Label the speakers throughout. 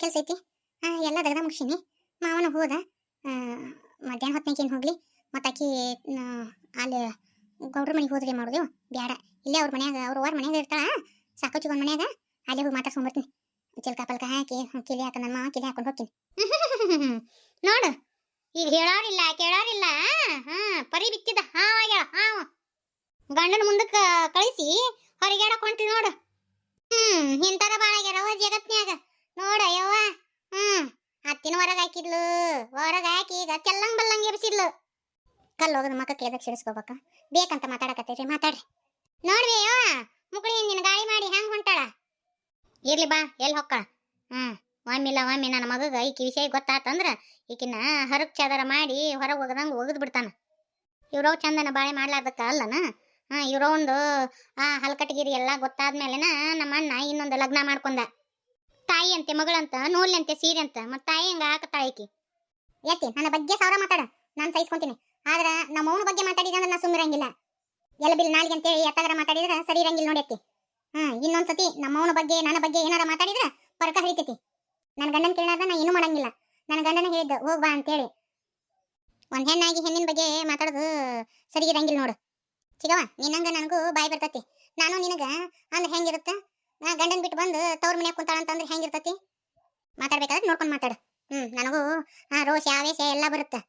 Speaker 1: ಕೆಲಸ ಐತಿ? ಎಲ್ಲ ದಗದ ಮುಗಿಸಿನಿ. ಮಾವನ ಹೋದ. ಮಧ್ಯಾಹ್ನ ಹೊತ್ತಿನಾಗ ಹೋಗಲಿ ಹೋಗ್ಲಿ? ಮತ್ತು ಆಕಿ ಅಲ್ಲಿ ಗೌಡ್ರ ಮನೆಗೆ ಹೋದ್ರಿ ಮಾಡೋದು. ಬ್ಯಾಡ. ಇಲ್ಲೇ ಅವ್ರ ಮನ್ಯಾಗ, ಅವ್ರ ಅವ್ರ ಮನ್ಯಾಗ ಇರ್ತಾಳ? ಸಾಕು ಒಂದ್ ಮನ್ಯಾಗ. ಅಲ್ಲೇ ಹೋಗಿ ಮಾತಾಡ್ಸ್ಕೊಂಬರ್ತೀನಿ ಚಿಲ್ಕ ಪಲ್ಕ ಹಾಕಿ ಕಿಲಿ ಹಾಕ ನನ್ನ ಮಾವ ಕಿಲಿ ಹಾಕೊಂಡು ಹೋಗ್ತೀನಿ. ನೋಡು. ಈಗ ಹೇಳೋರಿಲ್ಲ, ಕೇಳೋರಿಲ್ಲ ಹಾ, ಪರಿ ಬಿತ್ತಿದ ಹಾವ ಹಾವ ಗಂಡನ ಮುಂದಕ್ಕೆ ಕಳಿಸಿ ಹೊರಗಾಡಕ್ ಹೊಂಟಿ ನೋಡು. ಹ್ಮ್ ಇಂತರ ಬಾಳ ಆಗ್ಯಾರವ ಜಗತ್ನ್ಯಾಗ. ನೋಡ, ಯವ್ವ. ಹೊರಗ್ ಹಾಕಿದ್ಲು. ಹೊರಗೆ ಹಾಕಿ ಈಗ ಚೆಲ್ಲಂಗ್ ಬಲ್ಲಂಗ್ ಎಬ್ಸಿದ್ಲು. ಕಲ್ಲು ಹೋಗದ ಮಕ್ಕ ಎದಕ್ ಸಿಡಿಸ್ಕೋಬೇಕ ಬೇಕಂತ ಮಾತಾಡಕತ್ತೀರಿ, ಮಾತಾಡ್ರಿ. ನೋಡ್ರಿ ಅಯ್ಯೋ ಮುಗುಳಿ ನಿನ್ನ ಗಾಳಿ ಮಾಡಿ ಹೆಂಗ್ ಹೊಂಟಾಳ? ಇರ್ಲಿ ಬಾ ಎಲ್ಲಿ ಹೊಕ್ಕಳ? ಹ್ಮ್, ಒಮ್ಮಿಲ್ಲ ಒಮ್ಮೆ ನನ್ನ ಮಗಗ ಈಕಿ ವಿಷಯ ಗೊತ್ತಾತಂದ್ರ ಈಕಿನ ಹರಕ್ ಚಾದರ ಮಾಡಿ ಹೊರಗೆ ಹೋಗದಂಗ ಒಗದ್ ಬಿಡ್ತಾನ. ಇವ್ರವ್ ಚಂದನ ಬಾಳೆ ಮಾಡ್ಲಾರ್ದಕ್ಕ ಅಲ್ಲನ? ಹಾ ಇವ್ರ ಒಂದು ಆ ಹಲ್ಕಟಗಿರಿ ಎಲ್ಲ ಗೊತ್ತಾದ್ಮೇಲೆನ ನಮ್ಮ ಅಣ್ಣ ಇನ್ನೊಂದು ಲಗ್ನ ಮಾಡ್ಕೊಂಡ. ತಾಯಿ ಅಂತೆ ಮಗಳಂತ, ನೂಲ್ನಂತೆ ಸೀರೆ ಅಂತ ಮತ್ತೆ ತಾಯಿ ಹಂಗ ಹಾಕತ್ತಾಳ ಈಕಿ. ಯಾಕೆ ನನ್ನ ಬಗ್ಗೆ ಸಾವಿರ ಮಾತಾಡ, ನಾನು ಸಹಿಸ್ಕೊಂತೀನಿ. ಆದ್ರ ನಮ್ಮ ಅವನ ಬಗ್ಗೆ ಮಾತಾಡಿದ್ರೆ ಅಂದ್ರೆ ನಾ ಸುಮ್ಮಿರಂಗಿಲ್ಲ ಎಲ್ಲ ಬಿಲ್ ನಾಲ್ಗೆ ಅಂತೇಳಿ ಎತ್ತಗರ ಮಾತಾಡಿದ್ರೆ ಸರಿ ಇರಂಗಿಲ್ಲ ನೋಡಿ ಎತ್ತಿ. ಹ್ಮ್, ಇನ್ನೊಂದ್ಸತಿ ನಮ್ಮ ಅವನ ಬಗ್ಗೆ, ನನ್ನ ಬಗ್ಗೆ ಏನಾರ ಮಾತಾಡಿದ್ರೆ ಪರಕ ಹರಿತೈತಿ ನನ್ನ ಗಂಡನ ಕೇಳಾದ ನಾ ಏನೂ ಮಾಡಂಗಿಲ್ಲ. ನನ್ನ ಗಂಡನ ಹೇಳಿದ್ದ, ಹೋಗ್ ಬಾ ಅಂತೇಳಿ ಒಂದ್ ಹೆಣ್ಣಾಗಿ ಹೆಣ್ಣಿನ ಬಗ್ಗೆ ಮಾತಾಡೋದು ಸರಿ ಇರಂಗಿಲ್ಲ ನೋಡು. ಚಿಗವ ನಿನ್ನಂಗ ನನಗೂ ಬಾಯಿ ಬರ್ತತಿ. ನಾನು ನಿನಗ ಅಂದ್ರೆ ಹೆಂಗಿರುತ್ತೆ? ನಾ ಗಂಡನ್ ಬಿಟ್ಟು ಬಂದು ತವ್ರ ಮನ್ಯಾಗ ಕುಂತಾಳ ಅಂತಂದ್ರೆ ಹೆಂಗಿರ್ತತಿ? ಮಾತಾಡ್ಬೇಕಾದ್ರೆ ನೋಡ್ಕೊಂಡು ಮಾತಾಡು. ಹ್ಮ್, ನನಗೂ ಆ ರೋಷ, ಆವೇಶ ಎಲ್ಲ ಬರುತ್ತೆ.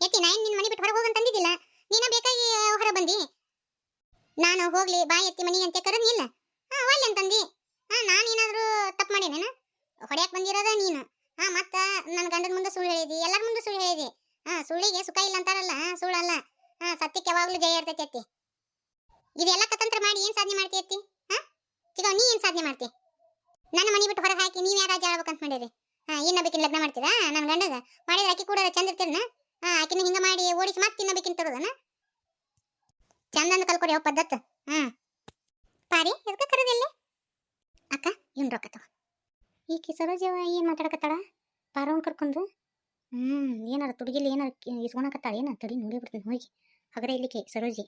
Speaker 1: ಎತ್ತಿ ನಾ ನಿನ್ನ ಮನೆ ಬಿಟ್ಟು ಹೊರಗೆ ಹೋಗಂತಂದಿದ್ದಿಲ್ಲ ನೀನ ಬೇಕಾಗಿ ಹೊರ ಬಂದಿ? ನಾನು ಹೋಗ್ಲಿ ಬಾಯಿ ಎತ್ತಿ ಮನಿ ಅಂತ ಕರೆದ್ನಿಲ್ಲ ಹಾ ಒಳ್ಳೆ ಅಂತಂದಿ. ಹಾ, ನಾನು ಏನಾದ್ರೂ ತಪ್ಪು ಮಾಡೇನೇನ ಹೊಡ್ಯಾಕ್ ಬಂದಿರೋದ ನೀನು. ಹಾ, ಮತ್ತ ನನ್ನ ಗಂಡನ ಮುಂದೆ ಸುಳ್ಳು ಹೇಳಿದಿ, ಎಲ್ಲರ ಮುಂದೆ ಸುಳ್ಳು ಹೇಳಿದಿ. ಹಾ, ಸುಳ್ಳಿಗೆ ಸುಖ ಇಲ್ಲ ಅಂತಾರಲ್ಲ ಸುಳ್ಳಲ್ಲ. ಹಾ, ಸತ್ಯಕ್ಕೆ ಯಾವಾಗಲೂ ಜಯ ಇರ್ತೈತಿ ಅತ್ತಿ ಇದೆಲ್ಲ ಕತಂತ್ರ ಮಾಡಿ ಏನು ಸಾಧನೆ ಮಾಡ್ತಿ ಅತ್ತಿ ಚಿಗ ನೀ ಏನ್ ಸಾಧನೆ ಮಾಡ್ತಿ? ನನ್ನ ಮನಿ ಬಿಟ್ಟು ಹೊರಗೆ ಹಾಕಿ ನೀವ್ ಯಾರ ರಾಜ ಆಳ್ಬೇಕಂತ ಮಾಡಿರಿ ಹಾ, ಇನ್ನ ಬೇಕಿನ ಲಗ್ನ ಮಾಡ್ತೀರಾ? ನನ್ನ ಗಂಡಗ? ಮಾಡಿದ್ರೆ ಆಕಿ ಕೂಡ ಚಂದ ಇರ್ತೀರನ? ಹಾ, ಆಕಿನ ಹಿಂಗ ಮಾಡಿ ಓಡಿಸಿ ಮತ್ತೆ ಇನ್ನ ತರೋದನ? ಚಂದಂದ ಕಲ್ಕೊಡಿ ಯಾವ ಪದ್ಧತ್. ಹ್ಮ್. ಪಾರಿ ಎದಕ್ಕೆ ಕರೆದಿಲ್ಲಿ ಅಕ್ಕ, ಇವ್ನ ರೊಕ್ಕ ತಗೋ. ಈಕಿ ಸರೋಜವ ಏನ್ ಮಾತಾಡಕತ್ತಾಳ? ಪಾರವನ್ ಕರ್ಕೊಂಡು ಹ್ಮ್, ಏನಾರ ತುಡುಗಿಲಿ ಏನಾರ ಇಸ್ಕೊಳಕತ್ತಾಳ ಏನ? ತಡಿ ನೋಡಿ ಬಿಡ್ತೀನಿ, ಹೋಗಿ. ಹಗರ ಇಲ್ಲಿಕೆ, ಸರೋಜಿ.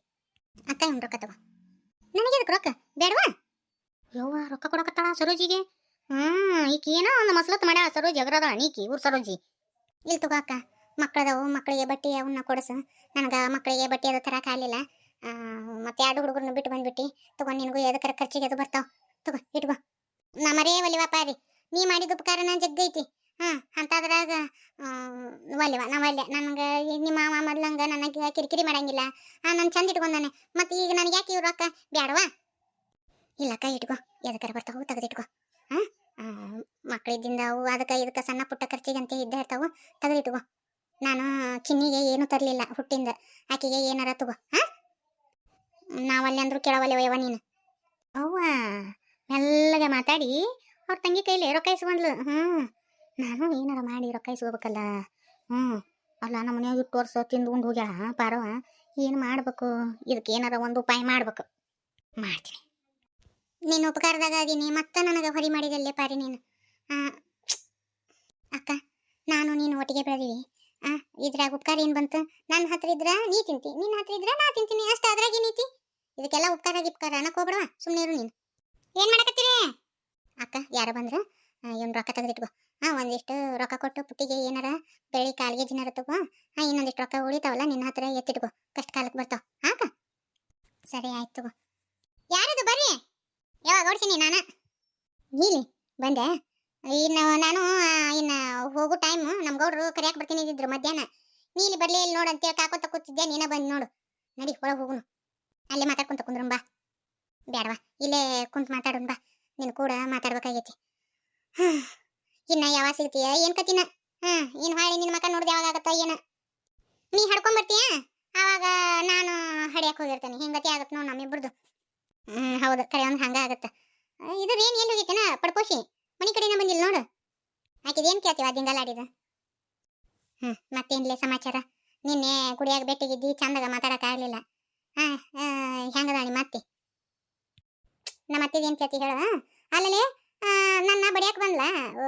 Speaker 1: ಅಕ್ಕ, ಇವ್ನ ರೊಕ್ಕ ತಗೋ. ನನಗೆ ರೊಕ್ಕ? ಬೇಡವಾ? ಯವ್ವ, ರೊಕ್ಕ ಕೊಡಕತ್ತಾಳ ಸರೋಜಿಗೆ? ಹ್ಮ್ ಈಕಿ ಏನೋ ಒಂದು ಮಸಲತ್ ಮಾಡ್ಯಾಳ ಸರೋಜಿ ಅಗರದಾಳ ನೀಕಿ ಊರ್ ಸರೋಜಿ. ಇಲ್ಲಿ ತಗೋ ಅಕ್ಕ ಮಕ್ಕಳದವು ಮಕ್ಕಳಿಗೆ ಬಟ್ಟೆ ಅವನ್ನ ಕೊಡಸ. ನನಗೆ ಮಕ್ಕಳಿಗೆ ಬಟ್ಟೆ ಅದು ತರಕ ಆಗಲಿಲ್ಲ. ಮತ್ತೆ ಎರಡು ಹುಡುಗರನ್ನ ಬಿಟ್ಟು ಬಂದ್ಬಿಟ್ಟು. ತಗೊಂಡು ನಿನಗೂ ಎದಕ್ಕರ ಖರ್ಚಿಗೆ ಅದು ಬರ್ತಾವ. ತಗೋ ಇಟ್ಬ ನಾ ಮರೇ ಒಲಿವ ಪಾರಿ. ನೀ ಮಾಡಿದ ಉಪಕಾರ ಜಗ್ಗೈತಿ ಹಾ, ಅಂತದ್ರಾಗ ಒಲ್ಲೆವ ನಾ ಒಲ್ಲೆ ನನಗೆ, ನಿಮ್ಮ ಮಾವ ಮೊದ್ಲಂಗ ನನಗೆ ಕಿರಿಕಿರಿ ಮಾಡಂಗಿಲ್ಲ. ಆ, ನಾನು ಚಂದ ಇಟ್ಕೊಂಡಾನೆ. ಮತ್ತೆ ಈಗ ನನಗೆ ಯಾಕೆ ಇವ್ರು ರೊಕ್ಕ ಬ್ಯಾಡವಾ? ಇಲ್ಲ, ಕೈ ಇಟ್ಕೋ. ಎದಕ್ಕರ ಬರ್ತಾವು ತೆಗೆದಿಟ್ಕೋ. ಹಾ ಮಕ್ಕಳಿದ್ದಿಂದ ಅವು ಅದಕ್ಕೆ ಇದಕ್ಕೆ ಸಣ್ಣ ಪುಟ್ಟ ಖರ್ಚಿಗೆ ಅಂತ ಇದ್ದೇ ಇರ್ತಾವು ತೆಗೆದಿಟ್ಕೋ. ನಾನು ಚಿನ್ನಿಗೆ ಏನು ತರಲಿಲ್ಲ ಹುಟ್ಟಿಂದ. ಆಕೆಗೆ ಏನಾರ ತಗೋ, ಹ? ನಾವಲ್ಲಿ ಅಂದ್ರೂ ಕೇಳವಲ್ಲಿ ಒಯ್ಯವ ನೀನು. ಅವ್ವ, ಮೆಲ್ಲಗೆ ಮಾತಾಡಿ ಅವ್ರ ತಂಗಿ ಕೈಲಿ ರೊಕ್ಕ ಇಸ್ಕೊಂಡ್ಲು. ಹ್ಞೂ ನಾನು ಏನಾರ ಮಾಡಿ ರೊಕ್ಕ ಇಸ್ಕೋಬೇಕಲ್ಲ. ಹ್ಞೂ ಅಲ್ಲ, ನಮ್ಮ ಮನ್ಯಾಗ ಇಟ್ಟು ವರ್ಷ ತಿಂದ್ಕೊಂಡು ಹೋಗ್ಯಾಳ. ಪಾರವ ಏನು ಮಾಡಬೇಕು? ಇದಕ್ಕೆ ಏನಾರ ಒಂದು ಉಪಾಯ ಮಾಡ್ಬೇಕು. ಮಾಡ್ತೀನಿ. ನೀನು ಉಪಕಾರದಾಗ ಅದೀನಿ ಮತ್ತೆ ನನಗೆ ಹೊರಿ ಮಾಡಿದಲ್ಲೇ ಪಾರಿ ನೀನು. ಅಕ್ಕ, ನಾನು ನೀನು ಒಟ್ಟಿಗೆ ಬೆಳೆದೀವಿ ಆ, ಇದ್ರಾಗ ಉಪಕಾರ ಏನು ಬಂತು? ನನ್ನ ಹತ್ರ ಇದ್ರ ನೀ ತಿಂತಿ, ನಿನ್ನ ಹತ್ರ ಇದ್ರ ನಾ ತಿಂತೀನಿ, ಅಷ್ಟೇ ಅದ್ರಾಗ ಏನೈತಿ ಇದಕ್ಕೆಲ್ಲ ಉಪಕಾರ ಗಿಪ್ಕಾರ ಅನ್ನಕ್ಕೆ ಹೋಗ್ಬಿಡವ ಸುಮ್ಮನೆ ಇರು ನೀನು. ಏನು ಮಾಡಕತ್ತೀರಿ? ಅಕ್ಕ, ಯಾರು ಬಂದ್ರ. ಇವ್ನ ರೊಕ್ಕ ತೆಗೆದಿಟ್ಕೋ. ಹಾ ಒಂದಿಷ್ಟು ರೊಕ್ಕ ಕೊಟ್ಟು ಪುಟ್ಟಿಗೆ ಏನಾರ ಬೆಳಿ ಕಾಲಿಗೆ ಜಿನಾರ ತಗೋ. ಹಾ ಇನ್ನೊಂದಿಷ್ಟು ರೊಕ್ಕ ಉಳಿತಾವಲ್ಲ, ನಿನ್ನ ಹತ್ರ ಎತ್ತಿಟ್ಕೋ. ಕಷ್ಟ ಕಾಲಕ್ಕೆ ಬರ್ತಾವ. ಹಾಕ ಸರಿ, ಆಯ್ತು ತಗೋ. ಯಾರದು ಬರ್ರಿ? ಯಾವಾಗ ಓಡಿಸಿನಿ ನಾನು? ನೀಲಿ ಬಂದೆ. ಇನ್ನು ನಾನು ಇನ್ನು ಹೋಗೋ ಟೈಮ್ ನಮ್ಮ ಗೌಡರು ಕರಿಯಾಕ್ ಬರ್ತೀನಿ ಇದ್ದಿದ್ರು ಮಧ್ಯಾಹ್ನ. ನೀಲಿ ಬರಲಿ, ಇಲ್ಲಿ ನೋಡು ಅಂತೇಳಿ ಕಾಕೋತ ಕೂತಿದ್ದೆ ನೀನ ಬಂದು ನೋಡು. ನಡಿ, ಒಳಗೆ ಹೋಗುನು. ಅಲ್ಲೇ ಮಾತಾಡ್ಕೊಂತ ಕುಂದ್ರಂ ಬಾ. ಬೇಡವಾ ಇಲ್ಲೇ ಕುಂತು ಮಾತಾಡೋಣ ಬಾ. ನೀನು ಕೂಡ ಮಾತಾಡ್ಬೇಕಾಗೈತಿ. ಹ್ಮ್. ಇನ್ನ ಯಾವಾಗ ಸಿಗ್ತೀಯ? ಏನು ಕತಿನ ಹ್ಞೂ ಇನ್ನು ಹಾಳಿ ನಿನ್ನ ಮಕ್ಕ ನೋಡಿದೆ ಯಾವಾಗ ಆಗತ್ತ ಏನ. ನೀ ಹಡ್ಕೊಂಬರ್ತೀಯ ಆವಾಗ ನಾನು ಹಡಿಯಕ್ಕೆ ಹೋಗಿರ್ತೇನೆ. ಹಿಂಗತಿ ಆಗತ್ತೆ ನೋಡಿ ನಮ್ಮಿಬ್ರದು. ಹ್ಮ್, ಹೌದು. ಕರೆ, ಒಂದು ಹಂಗ ಆಗತ್ತ. ಇದು ಏನ್, ಎಲ್ಲಿ ಹೋಗಿತ್ತೇನ? ಪಡ್ಕೋಶಿ? ಮನಿ ಕಡೆನ ಬಂದಿಲ್ಲ ನೋಡು. ಆಕಿದೇನ್ ಕೇಳ್ತೀವ ದಿಂಗಲಾಡಿದ ಹ್ಮ್, ಮತ್ತೇನ್ಲೆ ಸಮಾಚಾರ? ನಿನ್ನೆ ಗುಡಿಯಾಗ ಬೆಟ್ಟಿಗಿದ್ದಿ, ಚಂದಾಗ ಮಾತಾಡಕ್ ಆಗ್ಲಿಲ್ಲ. ಹಾ ಹೆಂಗದ ನಿಮ್ಮ ಅತ್ತಿ ನಮ್ಮ ಅತ್ತಿದೇನ್ ಕೇಳ್ತಿ ಹೇಳ ಅಲ್ಲಲೇ ನನ್ನ ಬಡಿಯಾಕ ಬಂದ್ಲ.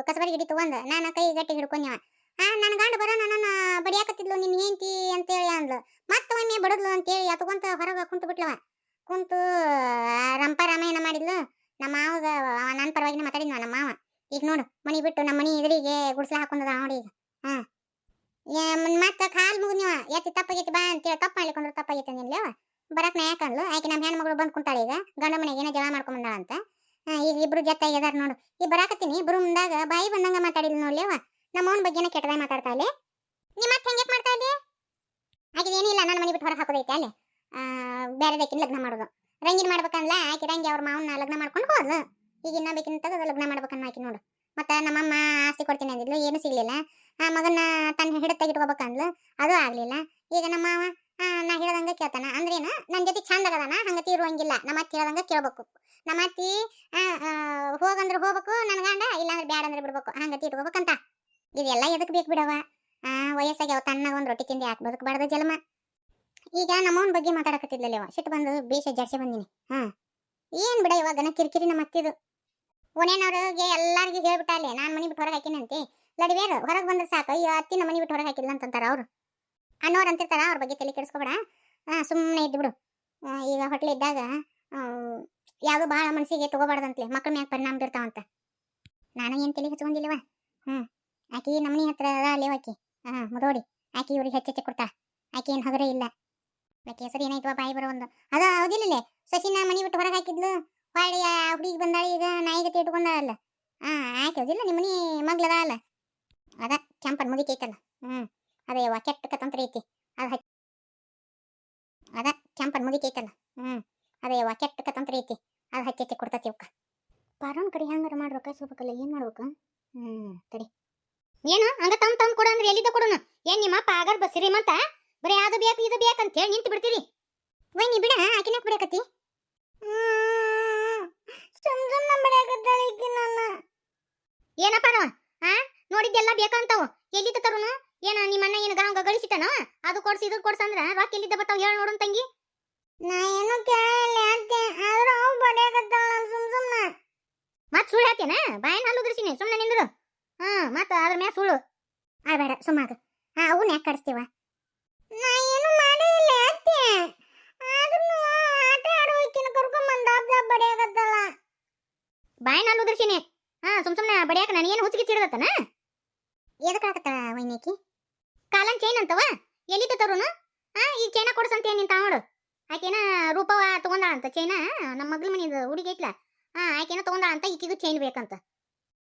Speaker 1: ಕಸಬರಿ ಗಿಡಿ ತಗೊಂಡ್ ನಾನು ಕೈ ಗಟ್ಟಿ ಹಿಡ್ಕೊಂಡ್ಯವ. ಆ ನನ್ನ ಗಂಡ ಬರೋ ನನ್ನ ಬಡಿಯಾಕತ್ತಿದ್ಲು, ನಿನ್ ಹೆಂಡತಿ ಅಂತೇಳಿ ಅಂದ್ಲು. ಮತ್ತೆ ಒಮ್ಮೆ ಬಡದ್ಲು ಅಂತೇಳಿ ತಗೊಂತ ಹೊರಗೆ ಕುಂತು ಬಿಟ್ಲವ ಕುಂತು ರಂಪ ರಾಮಾಯಣ ಮಾಡಿದ್ಲು. ನಮ್ಮ ಮಾವಗ ನನ್ನ ಪರವಾಗಿನ ಮಾತಾಡಿದ್ವ ನಮ್ಮ ಮಾವ. ಈಗ ನೋಡು, ಮನಿ ಬಿಟ್ಟು ನಮ್ಮ ಮನಿ ಎದುರಿಗೆ ಗುಡ್ಸ್ಲ ಹಾಕೊಂಡದ ನೋಡಿ ಈಗ. ಹಾ. ಮತ್ತೆ ಕಾಲ್ ಮುಗಿದ್ನಿವ ಎತ್ತಿ ತಪ್ಪಾಗೈತಿ ಬಾ ಅಂತೇಳಿ ತಪ್ಪ ಮಾಡ್ಲಿಕ್ಕಂದ್ರೆ ತಪ್ಪಾಗೈತಿ ಅಂದಿನ್ಲೇವ ಬರಕ್ ನಾ ಯಾಕಂದ್ಲು ಆಕೆ ನಮ್ಮ ಹೆಣ್ಮಗಳು ಬಂದ್ ಕುಂತಾಳೆ ಈಗ. ಗಂಡ ಮನೆಗೆ ಏನೋ ಜಗಳ ಮಾಡ್ಕೊಂಬಂದಾಳ ಅಂತ. ಈಗ ಇಬ್ರು ಜೊತೆ ನೋಡು. ಈ ಬರಾಕತ್ತೀನಿ, ಇಬ್ರು ಮುಂದಾಗ ಬಾಯಿ ಬಂದಂಗ ಮಾತಾಡಿಲ್ ನೋಡ್ಲೇವ ನಮ್ಮ ಅವನ ಬಗ್ಗೆನ ಕೆಟ್ಟದಾಗ ಮಾತಾಡ್ತಾ ಇಲ್ಲಿ ನಿಮ್ಮ ಮತ್ತೆ ಹೆಂಗೆ ಮಾಡ್ತಾ ಇಲ್ಲಿ ಏನಿಲ್ಲ, ನನ್ನ ಮನೆ ಬಿಟ್ಟು ಹೊರಗೆ ಹಾಕೋದೈತೆ ಅಲ್ಲಿ. ಬೇರೆದಕ್ಕಿನ ಲಗ್ನ ಮಾಡೋದು. ರಂಗಿನ ಮಾಡ್ಬೇಕಂದ್ಲ ಆಕೆ ರಂಗಿ ಅವ್ರ ಮಾವನ್ನ ಲಗ್ನ ಮಾಡ್ಕೊಂಡು ಹೋದ್ಲು. ಈಗ ಇನ್ನೊಬೇಕಿನ ತೆಗೆದು ಲಗ್ನ ಮಾಡ್ಬೇಕನ್ನ ಆಕಿ ನೋಡು. ಮತ್ತೆ ನಮ್ಮಮ್ಮ ಆಸ್ತಿ ಕೊಡ್ತೀನಿ ಅಂದಿದ್ಲು, ಏನು ಸಿಗ್ಲಿಲ್ಲ. ಆ ಮಗನ ತನ್ನ ಹಿಡಿದ ತೆಗಿಟ್ಕೋಬೇಕಂದ್ಲು ಅದು ಆಗ್ಲಿಲ್ಲ. ಈಗ ನಮ್ಮ ಮಾವ ನಾ ಹೇಳ್ದಂಗ ಕೇಳ್ತಾನ. ಅಂದ್ರೇನ ನನ್ನ ಜೊತೆ ಚಂದ ಆಗದಾನ ಹಂಗತಿ ತೀರುವಂಗಿಲ್ಲ ನಮ್ಮ ಅತ್ತಿ ಹೇಳ್ದಂಗ ಕೇಳ್ಬೇಕು. ನಮ್ಮ ಅತ್ತಿ ಹೋಗಂದ್ರೆ ಹೋಗ್ಬೇಕು ನನ್ನ ಗಂಡ, ಇಲ್ಲಾಂದ್ರೆ ಬ್ಯಾಡ ಅಂದ್ರೆ ಬಿಡ್ಬೇಕು. ಹಂಗತಿ ಇಟ್ಕೋಬೇಕಂತ. ಇದೆಲ್ಲ ಎದಕ್ಕೆ ಬೇಕು ಬಿಡವ ಆ, ವಯಸ್ಸಾಗ್ಯಾವ, ತಣ್ಣಗ ಒಂದು ರೊಟ್ಟಿ ತಿಂದು ಯಾಕೆ ಬದುಕಬಾರ್ದು ಜಲಮ ಈಗ ನಮ್ಮವನ್ ಬಗ್ಗೆ ಮಾತಾಡಕತ್ತಿದ್ಲಲ್ಲ ಇವ ಸಿಟ್ಟು ಬಂದು ಬೇಷ ಜಾಸ್ತಿ ಬಂದಿನಿ. ಹಾ. ಏನ್ ಬಿಡ ಇವಾಗ ಗನ ಕಿರಿಕಿರಿ ನಮ್ಮ ಅತ್ತಿದು. ಓನೇನವ್ರಿಗೆ ಎಲ್ಲಾರ್ಗೂ ಹೇಳ್ಬಿಟ್ಟ ಅಲ್ಲೇ ನಾನ್ ಮನಿ ಬಿಟ್ಟು ಹೊರಗೆ ಹಾಕಿನಂತೆ. ಲಡಿವೇರು ಹೊರಗೆ ಬಂದ್ರೆ ಸಾಕು. ಈ ಅತ್ತಿನ ಮನಿ ಬಿಟ್ಟು ಹೊರಗೆ ಹಾಕಿಲ್ಲ ಅಂತಂತಾರ ಅವ್ರು. ಅನ್ನೋರು ಅಂತಿರ್ತಾರ, ಅವ್ರ ಬಗ್ಗೆ ತಲೆ ಕೆಡಿಸ್ಕೊಬೇಡ. ಹಾ ಸುಮ್ಮನೆ ಇದ್ದು ಬಿಡು ಈಗ ಹೋಟ್ಲ್ ಇದ್ದಾಗ ಯಾವುದು ಭಾಳ ಮನಸ್ಸಿಗೆ ತಗೋಬಾರ್ದಂತಲೇ. ಮಕ್ಳ ಮ್ಯಾಗ ಪರಿಣಾಮ ಬೀರ್ತಾವಂತ ನಾನು ಏನ್ ತಲೆ ಹಚ್ಕೊಂಡಿಲ್ವ ಹ್ಮ್. ಆಕಿ ನಮ್ಮನಿ ಹತ್ರ ಅದ ಆಕಿ. ಆ ಮುದೋಡಿ ಆಕಿ ಇವ್ರಿಗೆ ಹೆಚ್ಚೆಚ್ಚೆ ಕೊಡ್ತಾ ಆಕಿ ಏನ್ ಹಗರೇ ಇಲ್ಲ. ಆಕಿ ಹೆಸರು ಬಾ ಬಾಯಿ ಬರೋ ಒಂದು. ಅದ ಹೌದಿಲ್ಲೇ ಸಸಿನ ಮನಿ ಬಿಟ್ಟು ಹೊರಗೆ ಹಾಕಿದ್ಲು. ಹೊಳ್ಳಿ ಆ ಹುಡುಗಿ ಬಂದಾಳ ಈಗ ನಾಯಿ ನಾಯಿಗತಿ ಇಟ್ಕೊಂಡಾಳಲ್ಲ ಹಾ ಆಕೆ ಹೌದಿಲ್ಲ ನಿಮ್ಮನಿ ಮಗ್ಲದ ಅಲ್ಲ ಅದ ಕೆಂಪನ್ ಮುಗಿತೈತಲ್ಲ ಹ್ಮ್. ಅದೇ ಯವ್ವ, ಕೆಟ್ಟ ಕತಂತ್ರ ಐತಿ. ಅದ ಅದ ಕೆಂಪನ್ ಮುಗಿತೈತಲ್ಲ ಹ್ಮ್. ಅದೇ ಯವ್ವ, ಕೆಟ್ಟ ಕತಂತ್ರ ಐತಿ. ಅದ ಹಚ್ಚಿ ಕೊಡ್ತತಿ ಅವಕ್ಕ ಪಾರೋನ್ ಕಡೆ ಹೆಂಗಾರ ಮಾಡಿ ರೊಕ್ಕ ಏನ್ ಮಾಡ್ಬೇಕು? ಹ್ಮ್, ತಡಿ. ಏನು? ಹಂಗ ತಂದ್ ತಂದ್ ಕೊಡು ಅಂದ್ರೆ ಎಲ್ಲಿದ್ದ ಕೊಡೋಣ ಏನ್ ನಿಮ್ಮಪ್ಪ ಆಗರ್ ಮತ್ತ? ಬರೀ ಅದು ಬೇಕು ಇದು ಬೇಕು ಅಂತ ಹೇಳಿ ನಿಂತು ಬಿಡ್ತೀರಿ ವೈ ನೀ ಬಿಡ ಆಕಿನ ಬಿಡಕತ್ತಿ? ಏನಪ್ಪ ನಾವ ಆ ನೋಡಿದ್ದೆಲ್ಲ ಬೇಕಂತಾವು. ಎಲ್ಲಿದ್ದ ತರುನು ಏನ ನಿಮ್ಮ ಅಣ್ಣ ಏನು ಗಾಂಗ ಗಳಿಸಿಟ್ಟನ? ಅದು ಕೊಡ್ಸಿ ಇದು ಕೊಡ್ಸ ಅಂದ್ರ ರೊಕ್ಕ ಎಲ್ಲಿದ್ದ ಬರ್ತಾವ ಹೇಳ ನೋಡು ತಂಗಿ. ನಾ ಏನು ಕೇಳಿಲ್ಲ ಅಂತೆ ಆದ್ರೆ ಅವ್ ಬಡಿಯಾಕತ್ತಾಳ ಸುಮ್ ಸುಮ್ನ ಮತ್ ಸುಳ್ಳು ಹೇಳ್ತೇನ? ಬಾಯನ್ ಹಲ್ಲು ಉದ್ರಿಸಿನಿ ಸುಮ್ನೆ ನಿಂದ್ರು. ಹಾ ಮತ್ತ ಅದ್ರ ಮ್ಯಾಲ ಸುಳ್ಳು. ಆ ಬೇಡ ಸುಮ್ಮಾಗ. ಹಾ ಅವನ್ನ ಯಾಕೆ ಕಡಿಸ್ತೀವ ನಾ ಏನು ಮಾಡಿಲ್ಲ ಅತ್ತೆ ಆದ್ರೂ ಆಟ ಆಡುವಕಿನ ಕರ್ಕೊಂಡ್ ಬಂದ ದಬ್ ಬಡಿಯಾಕತ್ತಾಳ ಬಾಯನ್ ನಾನು ಉದ್ರಿಸಿನಿ. ಹಾ ಸುಮ್ ಸುಮ್ನೆ ಬಡಿಯಾಕ ನನಗೇನು ಹುಚ್ಚಿಗೆ ಚಿಡದತ್ತನ ಎದಕ್ಕಾಗತ್ತ ವೈನೇಕಿ? ಕಾಲನ್ ಚೈನ್ ಅಂತವ? ಎಲ್ಲಿದ್ದ ತರುನು? ಹಾ ಈ ಚೈನ ಕೊಡ್ಸಂತ ನಿಂತ ನೋಡು ಆಕೆನ ರೂಪವ ತಗೊಂಡಾಳ ಅಂತ ಚೈನ ನಮ್ಮ ಮಗಳ ಮನೆಯಿಂದ ಹುಡುಗಿ ಐತ್ಲ. ಹಾ ಆಕೆನ ತಗೊಂಡಾಳ ಅಂತ ಈಕಿಗೂ ಚೈನ್ ಬೇಕಂತ.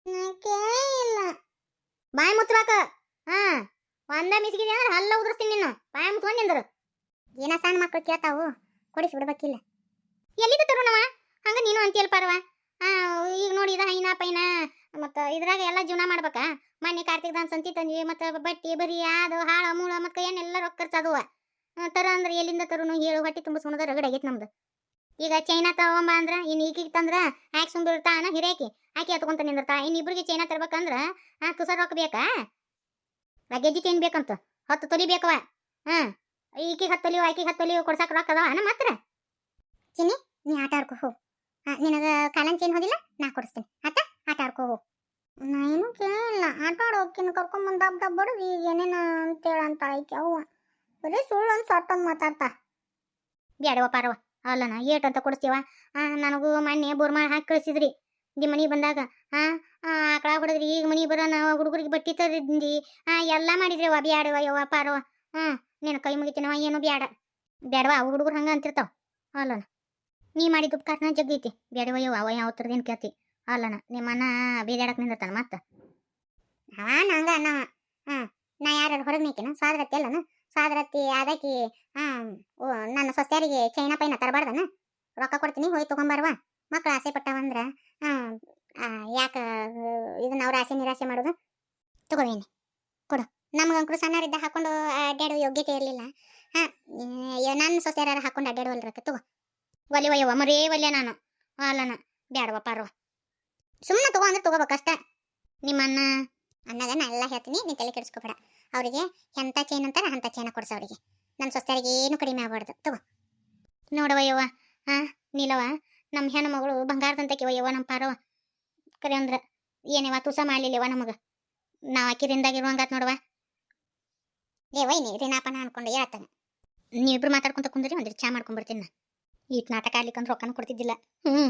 Speaker 1: ಇಲ್ಲ. ಬಾಯಿ ಮುಚ್ಚಬೇಕ. ಹಾ ಒಂದ ಮಿಸ್ಗಿದ್ರೆ ಅಂದ್ರೆ ಹಲ್ಲ ಉದುರಿಸ್ತೀನಿ ನೀನು ಬಾಯ್ ಮುಚ್ಕೊಂಡು ನಿಂದ್ರು. ಏನ ಸಣ್ಣ ಮಕ್ಳು ಕೇಳ್ತಾವು ಕೊಡಿಸಿ ಬಿಡ್ಬೇಕಿಲ್ಲ ಎಲ್ಲಿದ್ದ ತರುಣವ ಹಂಗ ನೀನು ಅಂತೀಯಲ್ ಪರವ. ಈಗ ನೋಡಿ ಇದು ಹೈನಾ ಪೈನಾ. ಮತ್ತು ಇದ್ರಾಗ ಎಲ್ಲ ಜೀವನ ಮಾಡ್ಬೇಕಾ. ಮನೆ ಕಾರ್ತಿಕ್ ದಾನ್ ಸಂತಿ ತಂದ್ವಿ, ಮತ್ತು ಬಟ್ಟಿ, ಬರಿ ಅದು ಹಾಳ, ಮೂಳ, ಮತ್ತ ಏನೆಲ್ಲ ರೊಕ್ಕ ಖರ್ಚದವ ತರ ಅಂದ್ರೆ ಎಲ್ಲಿಂದ ತರುನು ಹೇಳು, ಹೊಟ್ಟಿ ತುಂಬಿಸ್ಕೊಳದ ರಗಡ್ ಆಗೈತೆ ನಮ್ದು. ಈಗ ಚೈನಾ ತಗೊಂಬ ಅಂದ್ರ, ಇನ್ ಈಗಿಗೆ ತಂದ್ರ ಆಕೆ ಸುಂಬಿರ್ತಾನ ಹಿರೇಕಿ ಆಕೆ ಹತ್ಕೊಂತ ನಿಂದಿರ್ತಾ ಇನ್ ಇಬ್ಬರಿಗೆ ಚೈನಾ ತರ್ಬೇಕಂದ್ರೆ ಹಾಂ ತುಸ ರೊಕ್ಕ ಬೇಕಾ? ಲಗೇಜಿ ಚೈನ್ ಬೇಕಂತ, ಹತ್ತು ತೊಲಿ ಬೇಕವ. ಹಾ ಈಕಿಗೆ ಹತ್ತು ತೊಲಿವು ಆಕಿಗೆ ಹತ್ತು ತೊಲಿವು ಕೊಡ್ಸಾಕ ರೊಕ್ಕ ಅದಾವ ನಮ್ಮ ಹತ್ರ ಚಿನ್ನಿ, ನೀ ಆಟ ಆಡ್ಕೊ ಹೋಗು ನಿನಗ ಕಾಲನ್ ಚೇನ್ ಹೋದಿಲ್ಲ? ನಾ ಕೊಡಿಸ್ತೀನಿ. ಆತ? ಆಟ ಆಡ್ಕೋ ನಾ ಏನು ಕೇಳಿಲ್ಲ. ಆಟ ಆಡೋಕಿನ ಕರ್ಕೊಂಬಂದು ದಬ್ ಈಗ ಏನೇನ ಅಂತೇಳಿ ಅಂತ ಆಯ್ಕೆ ಅವ್ವ. ಬರೀ ಸುಳ್ಳು ಅಂತ ಮಾತಾಡ್ತಾ. ಬೇಡವ ಪಾರವ ಅಲ್ಲನ ಏಟ್ ಅಂತ ಕೊಡಿಸ್ತೀವ? ನನಗೂ ಮೊನ್ನೆ ಬೋರ್ ಮಾಡಿ ಹಾಕಿ ಕಳಿಸಿದ್ರಿ. ನಿಮ್ಮ ಮನೆಗೆ ಬಂದಾಗ, ಆ ಆಕಳ ಹೊಡೆದ್ರಿ ಈಗ ಮನೆಗೆ ಬರೋಣ ಹುಡುಗರಿಗೆ ಬಟ್ಟಿ ತರಿದ್ರಿ ಆ, ಎಲ್ಲ ಮಾಡಿದ್ರಿ ವಾ ಬ್ಯಾಡವ ಯವ್ವ ಪಾರವ ಹಾ ನೀನು ಕೈ ಮುಗಿತೀನವ ಏನು ಬ್ಯಾಡ. ಬ್ಯಾಡವ ಹುಡುಗರು ಹಂಗ ಅಂತಿರ್ತಾವ. ಅಲ್ಲನ ನೀ ಮಾಡಿದ ಉಪಕಾರನ ಜಗ್ಗೈತಿ ಬೇಡವಯ್ಯವ ಅವ ಯಾವ ಥರದೇನು ಕೇಳ್ತಿ? ಅಲ್ಲನ ನಿಮ್ಮನ್ನ ಬೇದಾಡಕ್ ನಿಂದಿರ್ತಾನ ಮತ್ತೆ? ಹಾ ನಂಗ ಅಣ್ಣ ಹಾ, ನಾ ಯಾರು ಹೊರಗೆ ನೀಕಿನ? ಸಾದ್ರತ್ತಿ ಅಲ್ಲನ? ಸಾದ್ರತ್ತಿ ಅದಕ್ಕೆ ಹಾಂ, ಓ, ನನ್ನ ಸೊಸ್ತ್ಯಾರಿಗೆ ಚೈನಾ ಪೈನ ತರಬಾರ್ದನ? ರೊಕ್ಕ ಕೊಡ್ತೀನಿ, ಹೋಗಿ ತಗೊಂಬರ್ವಾ. ಮಕ್ಕಳು ಆಸೆ ಪಟ್ಟವಂದ್ರ, ಹಾಂ ಯಾಕ, ಇದನ್ನ ಅವ್ರ ಆಸೆ ನಿರಾಸೆ ಮಾಡೋದು? ತಗೋವೇನಿ ಕೊಡು. ನಮಗಂಕರು ಸಣ್ಣವರಿದ್ದ ಹಾಕೊಂಡು ಅಡ್ಡಾಡೋ ಯೋಗ್ಯತೆ ಇರಲಿಲ್ಲ ಹಾ ನನ್ನ ಸೊಸ್ತ್ಯಾರ ಹಾಕೊಂಡು ಅಡ್ಡಾಡುವಲ್ರಕ್ಕ ತಗೋ ಒಲಿ ಒಯ್ಯವ ಮರೇ ಒಲ್ಯ ನಾನು ಅಲ್ಲನ ಬ್ಯಾಡವ ಪಾರವ ಸುಮ್ಮನೆ ತಗೋ ಅಂದ್ರೆ ತಗೋಬೇಕಷ್ಟ ನಿಮ್ಮನ್ನ ಅನ್ನಗ ನಾ ಎಲ್ಲ ಹೇಳ್ತೀನಿ, ನೀನು ತಲೆ ಕೆಡಿಸ್ಕೋಬೇಡ. ಅವರಿಗೆ ಎಂತ ಚೈನ್ ಅಂತಾರ ಅಂತ ಚೈನ ಕೊಡ್ಸ ಅವರಿಗೆ. ನನ್ನ ಸೊಸ್ತೆಯರಿಗೆ ಏನು ಕಡಿಮೆ ಆಗ್ಬಾರ್ದು. ತಗೋ. ನೋಡವ ಯವ್ವ ಹಾ ನೀಲವ ನಮ್ಮ ಹೆಣ್ಣು ಮಗಳು ಬಂಗಾರದಂತಕಿವ ಯವ್ವ ನಮ್ಮ ಪಾರವ. ಕರೆ ಅಂದ್ರ, ಏನೇವ, ತುಸ ಮಾಡ್ಲಿಲ್ಲವ ನಮಗ? ನಾವು ಆಕಿರಿಂದಾಗಿರುವಂಗಾತ್ ನೋಡವ. ಏ ನೀರಿನಪ್ಪನ ರಿನಾಪನ ಅನ್ಕೊಂಡು ಹೇಳ್ತಾನೆ. ನೀವಿಬ್ರು ಮಾತಾಡ್ಕೊಂತ ಕುಂದ್ರಿ ಒಂದಿಟ್ಟು ಚಾ ಮಾಡ್ಕೊಂಡ್ಬರ್ತೀನಿ ನಾ. ಈಟ್ ನಾಟಕ ಆಡ್ಲಿಕ್ಕಂದ್ರೆ ರೊಕ್ಕನೂ ಕೊಡ್ತಿದ್ದಿಲ್ಲ. ಹ್ಞೂ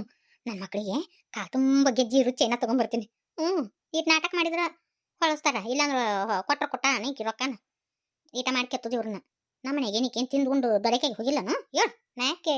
Speaker 1: ನನ್ನ ಮಕ್ಕಳಿಗೆ ಕಾ ತುಂಬ ಗೆಜ್ಜಿ ಇರು ಚೈನ ತಗೊಂಡ್ಬರ್ತೀನಿ. ಹ್ಞೂ ಈಟ್ ನಾಟಕ ಮಾಡಿದ್ರ ಹೊಳಸ್ತಾರ. ಇಲ್ಲಾಂದ್ರ ಕೊಟ್ರ ಕೊಟ್ಟ ನೀಕಿ ರೊಕ್ಕನ. ಈಟ ಮಾಡ್ಕೆತ್ತದ ಇವ್ರನ್ನ. ನಮ್ಮನೆಗೆ ಮನೆಗೆ ತಿಂದ್ಕೊಂಡು ದೊರಕೆಗೆ ಹೋಗಿಲ್ಲನು? ಹೇಳು ನಾ ಯಾಕೆ